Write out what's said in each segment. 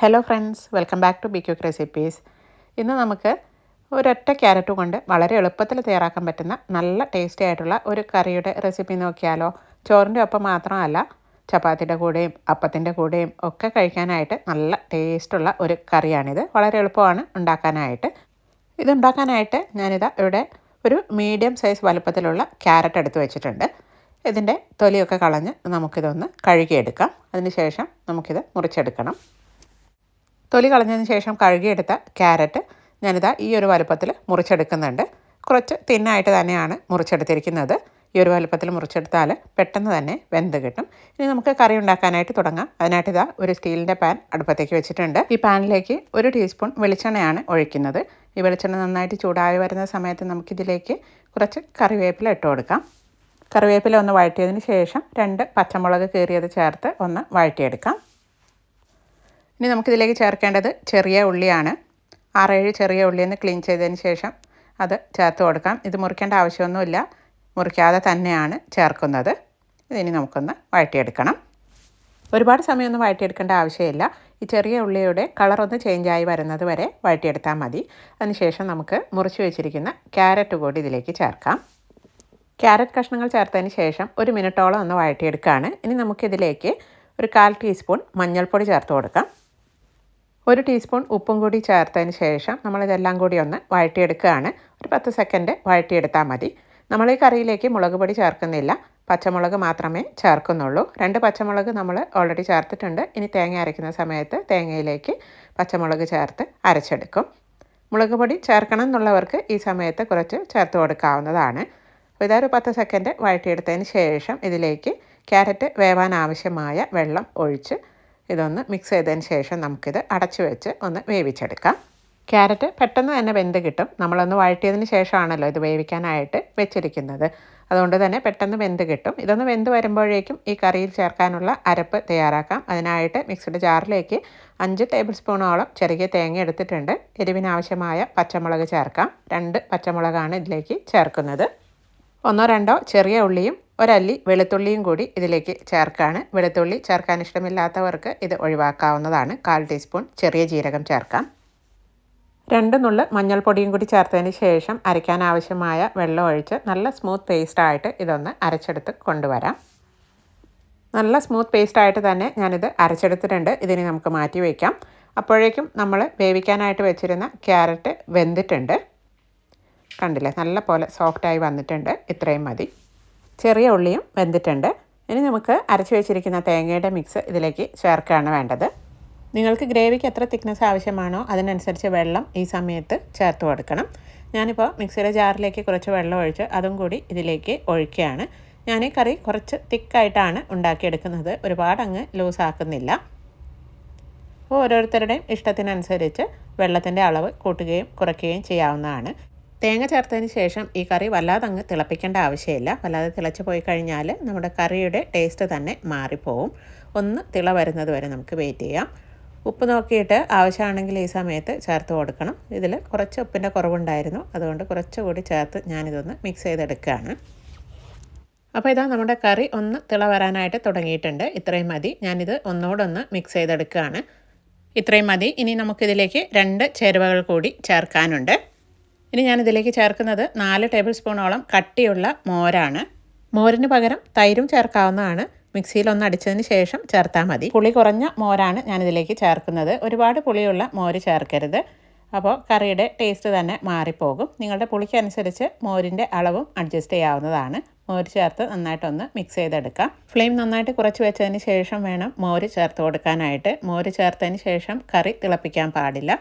Hello friends welcome back to be quick recipes ഇന്ന് നമുക്ക് ഒരൊറ്റ ക്യാരറ്റ് കൊണ്ട് വളരെ എളുപ്പത്തിൽ തയ്യാറാക്കാൻ പറ്റുന്ന നല്ല ടേസ്റ്റി ആയിട്ടുള്ള ഒരു കറിയുടെ റെസിപ്പി നോക്കിയാലോ. ചോറിന്റെ ഒപ്പം മാത്രമല്ല ചപ്പാത്തിയുടെ കൂടെയും അപ്പത്തിന്റെ കൂടെയും ഒക്കെ കഴിക്കാനായിട്ട് നല്ല ടേസ്റ്റുള്ള ഒരു കറിയാണിത്. വളരെ എളുപ്പമാണ് ഉണ്ടാക്കാനായിട്ട്. ഇതുണ്ടാക്കാനായിട്ട് ഞാനിതാ ഇവിടെ ഒരു മീഡിയം സൈസ് വലുപ്പത്തിലുള്ള ക്യാരറ്റ് എടുത്ത് വെച്ചിട്ടുണ്ട്. ഇതിന്റെ തൊലിയൊക്കെ കളഞ്ഞ് നമുക്കിതൊന്ന് കഴുകിയെടുക്കാം. അതിനുശേഷം നമുക്കിത് മുറിച്ചെടുക്കണം. തൊലി കളഞ്ഞതിന് ശേഷം കഴുകിയെടുത്ത ക്യാരറ്റ് ഞാനിതാ ഈ ഒരു വലുപ്പത്തിൽ മുറിച്ചെടുക്കുന്നുണ്ട്. കുറച്ച് തിന്നായിട്ട് തന്നെയാണ് മുറിച്ചെടുത്തിരിക്കുന്നത്. ഈ ഒരു വലുപ്പത്തിൽ മുറിച്ചെടുത്താൽ പെട്ടെന്ന് തന്നെ വെന്ത് കിട്ടും. ഇനി നമുക്ക് കറി ഉണ്ടാക്കാനായിട്ട് തുടങ്ങാം. അതിനായിട്ട് ഇതാ ഒരു സ്റ്റീലിന്റെ പാൻ അടുപ്പത്തേക്ക് വെച്ചിട്ടുണ്ട്. ഈ പാനിലേക്ക് ഒരു ടീസ്പൂൺ വെളിച്ചെണ്ണയാണ് ഒഴിക്കുന്നത്. ഈ വെളിച്ചെണ്ണ നന്നായിട്ട് ചൂടായി വരുന്ന സമയത്ത് നമുക്കിതിലേക്ക് കുറച്ച് കറിവേപ്പില ഇട്ട് കൊടുക്കാം. കറിവേപ്പില ഒന്ന് വഴറ്റിയതിന് ശേഷം രണ്ട് പച്ചമുളക് കീറിയത് ചേർത്ത് ഒന്ന് വഴറ്റിയെടുക്കാം. ഇനി നമുക്കിതിലേക്ക് ചേർക്കേണ്ടത് ചെറിയ ഉള്ളിയാണ്. ആറേഴ് ചെറിയ ഉള്ളിയൊന്ന് ക്ലീൻ ചെയ്തതിന് ശേഷം അത് ചേർത്ത് കൊടുക്കാം. ഇത് മുറിക്കേണ്ട ആവശ്യമൊന്നുമില്ല. മുറിക്കാതെ തന്നെയാണ് ചേർക്കുന്നത്. ഇതിനി നമുക്കൊന്ന് വഴറ്റിയെടുക്കണം. ഒരുപാട് സമയമൊന്നും വഴറ്റിയെടുക്കേണ്ട ആവശ്യമില്ല. ഈ ചെറിയ ഉള്ളിയുടെ കളറൊന്ന് ചേഞ്ചായി വരുന്നത് വരെ വഴറ്റിയെടുത്താൽ മതി. അതിനുശേഷം നമുക്ക് മുറിച്ച് വെച്ചിരിക്കുന്ന ക്യാരറ്റ് കൂടി ഇതിലേക്ക് ചേർക്കാം. ക്യാരറ്റ് കഷ്ണങ്ങൾ ചേർത്തതിന് ശേഷം ഒരു മിനിറ്റോളം ഒന്ന് വഴറ്റിയെടുക്കുകയാണ് ഇനി നമുക്കിതിലേക്ക് ഒരു കാൽ ടീസ്പൂൺ മഞ്ഞൾപ്പൊടി ചേർത്ത് കൊടുക്കാം. ഒരു ടീസ്പൂൺ ഉപ്പും കൂടി ചേർത്തതിന് ശേഷം നമ്മളിതെല്ലാം കൂടി ഒന്ന് വഴറ്റിയെടുക്കുകയാണ്. ഒരു പത്ത് സെക്കൻഡ് വഴറ്റിയെടുത്താൽ മതി. നമ്മൾ ഈ കറിയിലേക്ക് മുളക് പൊടി ചേർക്കുന്നില്ല. പച്ചമുളക് മാത്രമേ ചേർക്കുന്നുള്ളൂ. രണ്ട് പച്ചമുളക് നമ്മൾ ഓൾറെഡി ചേർത്തിട്ടുണ്ട്. ഇനി തേങ്ങ അരയ്ക്കുന്ന സമയത്ത് തേങ്ങയിലേക്ക് പച്ചമുളക് ചേർത്ത് അരച്ചെടുക്കും. മുളക് പൊടി ചേർക്കണം എന്നുള്ളവർക്ക് ഈ സമയത്ത് കുറച്ച് ചേർത്ത് കൊടുക്കാവുന്നതാണ്. അപ്പോൾ ഇതൊരു പത്ത് സെക്കൻഡ് വഴറ്റിയെടുത്തതിന് ശേഷം ഇതിലേക്ക് ക്യാരറ്റ് വേവാൻ ആവശ്യമായ വെള്ളം ഒഴിച്ച് ഇതൊന്ന് മിക്സ് ചെയ്തതിന് ശേഷം നമുക്കിത് അടച്ചു വെച്ച് ഒന്ന് വേവിച്ചെടുക്കാം. ക്യാരറ്റ് പെട്ടെന്ന് തന്നെ വെന്ത് കിട്ടും. നമ്മളൊന്ന് വഴറ്റിയതിന് ശേഷമാണല്ലോ ഇത് വേവിക്കാനായിട്ട് വെച്ചിരിക്കുന്നത്. അതുകൊണ്ട് തന്നെ പെട്ടെന്ന് വെന്ത് കിട്ടും. ഇതൊന്ന് വെന്ത് വരുമ്പോഴേക്കും ഈ കറിയിൽ ചേർക്കാനുള്ള അരപ്പ് തയ്യാറാക്കാം. അതിനായിട്ട് മിക്സിയുടെ ജാറിലേക്ക് അഞ്ച് ടേബിൾ സ്പൂണോളം ചെറിയ തേങ്ങ എടുത്തിട്ടുണ്ട്. എരിവിനാവശ്യമായ പച്ചമുളക് ചേർക്കാം. രണ്ട് പച്ചമുളകാണ് ഇതിലേക്ക് ചേർക്കുന്നത്. ഒന്നോ രണ്ടോ ചെറിയ ഉള്ളിയും ഒരല്ലി വെളുത്തുള്ളിയും കൂടി ഇതിലേക്ക് ചേർക്കാണ്. വെളുത്തുള്ളി ചേർക്കാൻ ഇഷ്ടമില്ലാത്തവർക്ക് ഇത് ഒഴിവാക്കാവുന്നതാണ്. കാൽ ടീസ്പൂൺ ചെറിയ ജീരകം ചേർക്കാം. രണ്ട് നുള്ള് മഞ്ഞൾപ്പൊടിയും കൂടി ചേർത്തതിന് ശേഷം അരയ്ക്കാൻ ആവശ്യമായ വെള്ളം ഒഴിച്ച് നല്ല സ്മൂത്ത് പേസ്റ്റായിട്ട് ഇതൊന്ന് അരച്ചെടുത്ത് കൊണ്ടുവരാം. നല്ല സ്മൂത്ത് പേസ്റ്റായിട്ട് തന്നെ ഞാനിത് അരച്ചെടുത്തിട്ടുണ്ട്. ഇതിനെ നമുക്ക് മാറ്റി വയ്ക്കാം. അപ്പോഴേക്കും നമ്മൾ വേവിക്കാനായിട്ട് വെച്ചിരുന്ന ക്യാരറ്റ് വെന്തിട്ടുണ്ട്. കണ്ടില്ലേ? നല്ല പോലെ സോഫ്റ്റായി വന്നിട്ടുണ്ട്. ഇത്രയും മതി. ചെറിയ ഉള്ളിയും വെന്തിട്ടുണ്ട്. ഇനി നമുക്ക് അരച്ച് വെച്ചിരിക്കുന്ന തേങ്ങയുടെ മിക്സ് ഇതിലേക്ക് ചേർക്കുകയാണ് വേണ്ടത്. നിങ്ങൾക്ക് ഗ്രേവിക്ക് എത്ര തിക്നെസ് ആവശ്യമാണോ അതിനനുസരിച്ച് വെള്ളം ഈ സമയത്ത് ചേർത്ത് കൊടുക്കണം. ഞാനിപ്പോൾ മിക്സിയുടെ ജാറിലേക്ക് കുറച്ച് വെള്ളം ഒഴിച്ച് അതും കൂടി ഇതിലേക്ക് ഒഴിക്കുകയാണ്. ഞാൻ ഈ കറി കുറച്ച് തിക്കായിട്ടാണ് ഉണ്ടാക്കിയെടുക്കുന്നത്. ഒരുപാട് അങ്ങ് ലൂസാക്കുന്നില്ല അപ്പോൾ ഓരോരുത്തരുടെയും ഇഷ്ടത്തിനനുസരിച്ച് വെള്ളത്തിന്റെ അളവ് കൂട്ടുകയും കുറയ്ക്കുകയും ചെയ്യാവുന്നതാണ്. തേങ്ങ ചേർത്തതിന് ശേഷം ഈ കറി വല്ലാതെ അങ്ങ് തിളപ്പിക്കേണ്ട ആവശ്യമില്ല. വല്ലാതെ തിളച്ച് പോയി കഴിഞ്ഞാൽ നമ്മുടെ കറിയുടെ ടേസ്റ്റ് തന്നെ മാറിപ്പോവും. ഒന്ന് തിള വരുന്നത് വരെ നമുക്ക് വെയിറ്റ് ചെയ്യാം. ഉപ്പ് നോക്കിയിട്ട് ആവശ്യമാണെങ്കിൽ ഈ സമയത്ത് ചേർത്ത് കൊടുക്കണം. ഇതിൽ കുറച്ച് ഉപ്പിന്റെ കുറവുണ്ടായിരുന്നു. അതുകൊണ്ട് കുറച്ചുകൂടി ചേർത്ത് ഞാനിതൊന്ന് മിക്സ് ചെയ്തെടുക്കുകയാണ്. അപ്പോൾ ഇതാ നമ്മുടെ കറി ഒന്ന് തിള വരാനായിട്ട് തുടങ്ങിയിട്ടുണ്ട്. ഇത്രയും മതി. ഞാനിത് ഒന്നുകൂടൊന്ന് മിക്സ് ചെയ്തെടുക്കുകയാണ്. ഇത്രയും മതി. ഇനി നമുക്കിതിലേക്ക് രണ്ട് ചേരുവകൾ കൂടി ചേർക്കാനുണ്ട്. ഇനി ഞാനിതിലേക്ക് ചേർക്കുന്നത് നാല് ടേബിൾ സ്പൂണോളം കട്ടിയുള്ള മോരാണ്. മോരിന് പകരം തൈരും ചേർക്കാവുന്നതാണ്. മിക്സിയിൽ ഒന്ന് അടിച്ചതിന് ശേഷം ചേർത്താൽ മതി. പുളി കുറഞ്ഞ മോരാണ് ഞാനിതിലേക്ക് ചേർക്കുന്നത്. ഒരുപാട് പുളിയുള്ള മോര് ചേർക്കരുത്. അപ്പോൾ കറിയുടെ ടേസ്റ്റ് തന്നെ മാറിപ്പോകും. നിങ്ങളുടെ പുളിക്കനുസരിച്ച് മോരിന്റെ അളവും അഡ്ജസ്റ്റ് ചെയ്യാവുന്നതാണ്. മോര് ചേർത്ത് നന്നായിട്ടൊന്ന് മിക്സ് ചെയ്തെടുക്കാം. ഫ്ലെയിം നന്നായിട്ട് കുറച്ച് വെച്ചതിന് ശേഷം വേണം മോര് ചേർത്ത് കൊടുക്കാനായിട്ട്. മോര് ചേർത്തതിന് ശേഷം കറി തിളപ്പിക്കാൻ പാടില്ല.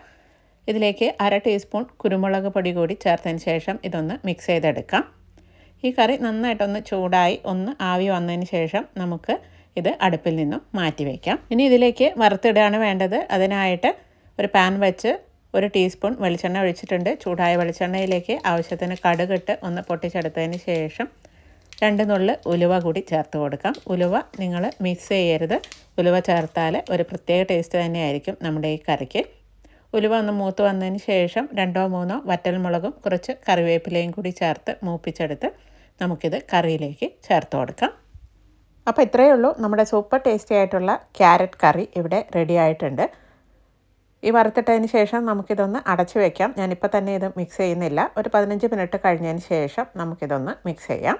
ഇതിലേക്ക് അര ടീസ്പൂൺ കുരുമുളക് പൊടി കൂടി ചേർത്തതിന് ശേഷം ഇതൊന്ന് മിക്സ് ചെയ്തെടുക്കാം. ഈ കറി നന്നായിട്ടൊന്ന് ചൂടായി ഒന്ന് ആവി വന്നതിന് ശേഷം നമുക്ക് ഇത് അടുപ്പിൽ നിന്നും മാറ്റി വയ്ക്കാം ഇനി ഇതിലേക്ക് വറുത്തിടുകയാണ് വേണ്ടത്. അതിനായിട്ട് ഒരു പാൻ വെച്ച് ഒരു ടീസ്പൂൺ വെളിച്ചെണ്ണ ഒഴിച്ചിട്ടുണ്ട്. ചൂടായ വെളിച്ചെണ്ണയിലേക്ക് ആവശ്യത്തിന് കടുകിട്ട് ഒന്ന് പൊട്ടിച്ചെടുത്തതിന് ശേഷം രണ്ട് നുള്ളു ഉലുവ കൂടി ചേർത്ത് കൊടുക്കാം. ഉലുവ നിങ്ങൾ മിക്സ് ചെയ്യരുത്. ഉലുവ ചേർത്താൽ ഒരു പ്രത്യേക ടേസ്റ്റ് തന്നെയായിരിക്കും നമ്മുടെ ഈ കറിക്ക്. ഉലുവ ഒന്ന് മൂത്ത് വന്നതിന് ശേഷം രണ്ടോ മൂന്നോ വറ്റൽമുളകും കുറച്ച് കറിവേപ്പിലയും കൂടി ചേർത്ത് മൂപ്പിച്ചെടുത്ത് നമുക്കിത് കറിയിലേക്ക് ചേർത്ത് കൊടുക്കാം. അപ്പോൾ ഇത്രയേ ഉള്ളൂ. നമ്മുടെ സൂപ്പർ ടേസ്റ്റി ആയിട്ടുള്ള ക്യാരറ്റ് കറി ഇവിടെ റെഡി ആയിട്ടുണ്ട്. ഈ വറുത്തിട്ടതിന് ശേഷം നമുക്കിതൊന്ന് അടച്ചു വയ്ക്കാം ഞാനിപ്പോൾ തന്നെ ഇത് മിക്സ് ചെയ്യുന്നില്ല. ഒരു പതിനഞ്ച് മിനിറ്റ് കഴിഞ്ഞതിന് ശേഷം നമുക്കിതൊന്ന് മിക്സ് ചെയ്യാം.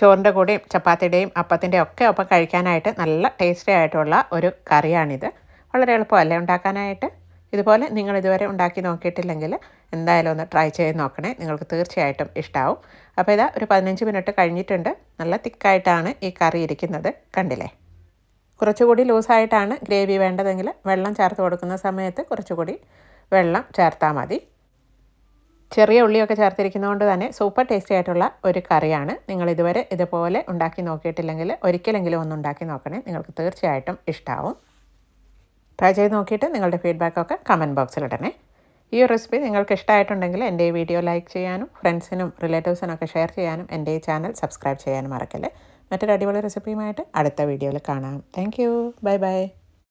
ചോറിന്റെ കൂടെയും ചപ്പാത്തിയുടെയും അപ്പത്തിന്റെയും ഒക്കെ ഒപ്പം കഴിക്കാനായിട്ട് നല്ല ടേസ്റ്റി ആയിട്ടുള്ള ഒരു കറിയാണിത്. വളരെ എളുപ്പമല്ലേ ഉണ്ടാക്കാനായിട്ട്? ഇതുപോലെ നിങ്ങൾ ഇതുവരെ ഉണ്ടാക്കി നോക്കിയിട്ടില്ലെങ്കിൽ എന്തായാലും ഒന്ന് ട്രൈ ചെയ്ത് നോക്കണേ. നിങ്ങൾക്ക് തീർച്ചയായിട്ടും ഇഷ്ടമാവും അപ്പോൾ ഇതാ ഒരു പതിനഞ്ച് മിനിറ്റ് കഴിഞ്ഞിട്ടുണ്ട്. നല്ല തിക്കായിട്ടാണ് ഈ കറി ഇരിക്കുന്നത്. കണ്ടില്ലേ? കുറച്ചുകൂടി ലൂസായിട്ടാണ് ഗ്രേവി വേണ്ടതെങ്കിൽ വെള്ളം ചേർത്ത് കൊടുക്കുന്ന സമയത്ത് കുറച്ചുകൂടി വെള്ളം ചേർത്താൽ മതി. ചെറിയ ഉള്ളിയൊക്കെ ചേർത്തിരിക്കുന്നതുകൊണ്ട് തന്നെ സൂപ്പർ ടേസ്റ്റി ആയിട്ടുള്ള ഒരു കറിയാണ്. നിങ്ങൾ ഇതുവരെ ഇതുപോലെ ഉണ്ടാക്കി നോക്കിയിട്ടില്ലെങ്കിൽ ഒരിക്കലെങ്കിലും ഒന്ന് ഉണ്ടാക്കി നോക്കണേ. നിങ്ങൾക്ക് തീർച്ചയായിട്ടും ഇഷ്ടമാവും ട്രൈ ചെയ്ത് നോക്കിയിട്ട് നിങ്ങളുടെ ഫീഡ്ബാക്കൊക്കെ കമന്റ് ബോക്സിലിടണേ ഈ ഒരു റെസിപ്പി നിങ്ങൾക്ക് ഇഷ്ടമായിട്ടുണ്ടെങ്കിൽ എന്റെ ഈ വീഡിയോ ലൈക്ക് ചെയ്യാനും ഫ്രണ്ട്സിനും റിലേറ്റീവ്സിനും ഒക്കെ ഷെയർ ചെയ്യാനും എന്റെ ഈ ചാനൽ സബ്സ്ക്രൈബ് ചെയ്യാനും മറക്കല്ലേ. മറ്റൊരു അടിപൊളി റെസിപ്പിയുമായിട്ട് അടുത്ത വീഡിയോയിൽ കാണാം. Thank bye bye